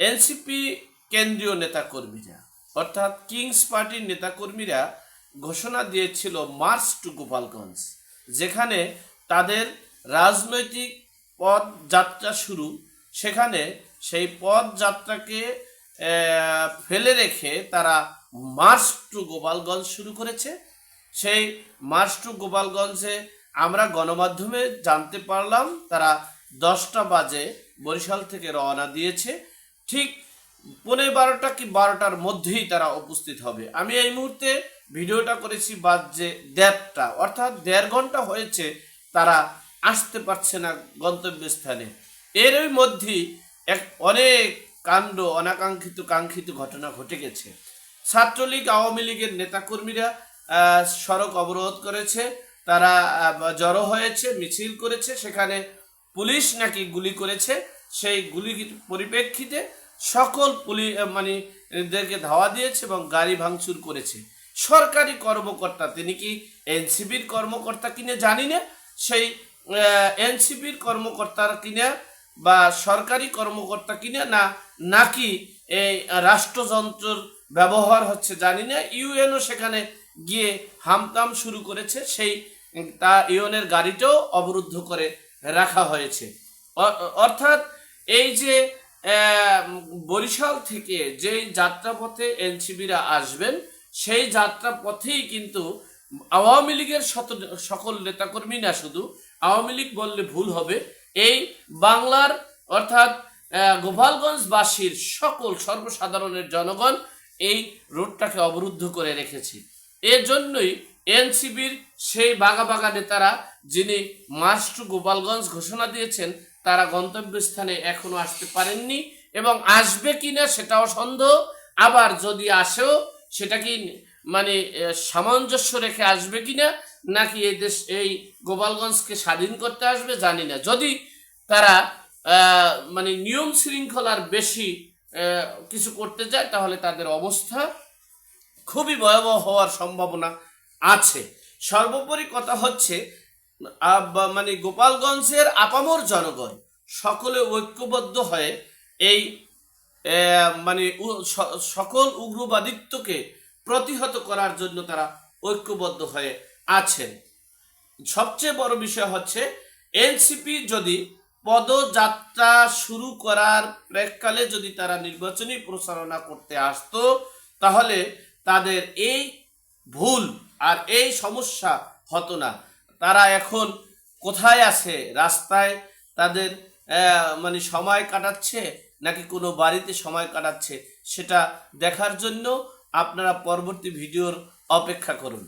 NCP কেন্দ্রীয় নেতাকর্মীরা, অর্থাৎ কিংস পার্টির নেতাকর্মীরা ঘোষণা দিয়েছিল মার্চ টু গোপালগঞ্জ, যেখানে তাদের রাজনৈতিক পথ যাত্রা শুরু। সেখানে সেই পথ যাত্রাকে ফেলে রেখে তারা মার্চ টু গোপালগঞ্জ শুরু করেছে। সেই মার্চ টু গোপালগঞ্জে আমরা গণমাধ্যমে জানতে পারলাম, তারা দশটা বাজে বরিশাল থেকে রওনা দিয়েছে। ঠিক পনেরো বারোটা কি বারোটার মধ্যেই তারা উপস্থিত হবে। আমি এই মুহূর্তে ভিডিওটা করেছি বাজে দেড়টা, অর্থাৎ দেড় ঘণ্টা হয়েছে তারা আসতে পারছে না গন্তব্যস্থানে। এরই মধ্যেই এক অনেক কাণ্ড, অনাকাঙ্ক্ষিত, কাঙ্ক্ষিত ঘটনা ঘটে গেছে। ছাত্রলীগ, আওয়ামী লীগের নেতাকর্মীরা সড়ক অবরোধ করেছে, তারা জড়ো হয়েছে, মিছিল করেছে, সেখানে পুলিশ নাকি গুলি করেছে, সেই গুলির পরিপ্রেক্ষিতে সকল পুলিশ মানে ধাওয়া দিয়েছে এবং গাড়ি ভাঙচুর করেছে। সরকারি কর্মকর্তা, তিনি কি এনসিবির কর্মকর্তা কিনে জানি না, সেই এনসিপির কর্মকর্তার কিনা বা সরকারি কর্মকর্তা কিনা না নাকি এই রাষ্ট্রযন্ত্রের ব্যবহার হচ্ছে জানি না, ইউএনও সেখানে গিয়ে হামতাম শুরু করেছে, সেই তা ইউএনের গাড়িটাও অবরুদ্ধ করে রাখা হয়েছে। অর্থাৎ এই যে বরিশাল থেকে যেই যাত্রাপথে এনসিবিরা আসবেন, সেই যাত্রাপথেই কিন্তু আওয়ামী লীগের শত, সকল নেতাকর্মী না শুধু আওয়ামী লীগ বললে ভুল হবে। এই বাংলার অর্থাৎ গোপালগঞ্জবাসীর সকল সর্বসাধারণের জনগণ এই রোডটাকে অবরুদ্ধ করে রেখেছে। এর জন্যই এনসিবির সেই বাগা বাগা নেতারা যিনি মার্চ টু গোপালগঞ্জ ঘোষণা দিয়েছেন, তারা গন্তব্যস্থানে এখনও আসতে পারেননি এবং আসবে কিনা সেটাও সন্দেহ। আবার যদি আসেও, সেটা কি মানে সামঞ্জস্য রেখে আসবে কিনা, নাকি এই দেশ, এই গোপালগঞ্জকে স্বাধীন করতে আসবে, জানি না। যদি তারা মানে নিয়ম শৃঙ্খলার বেশি কিছু করতে যায়, তাহলে তাদের অবস্থা খুবই ভয়াবহ হওয়ার সম্ভাবনা আছে। সর্বোপরি কথা হচ্ছে মানে গোপালগঞ্জের আপামর জনগণ সকলে ঐক্যবদ্ধ হয়ে এই মানে সকল উগ্রবাদিত্বকে প্রতিহত করার জন্য তারা ঐক্যবদ্ধ হয়ে আছেন। সবচেয়ে বড় বিষয় হচ্ছে, এনসিপি যদি পদযাত্রা শুরু করার প্রেক্ষকালে যদি তারা নির্বাচনী প্রচারণা করতে আসতো, তাহলে তাদের এই ভুল আর এই সমস্যা হতো না। তারা এখন কোথায় আছে? রাস্তায় তাদের মানে সময় কাটাচ্ছে নাকি কোনো বাড়িতে সময় কাটাচ্ছে? সেটা দেখার জন্য আপনারা পরবর্তী ভিডিওর অপেক্ষা করুন।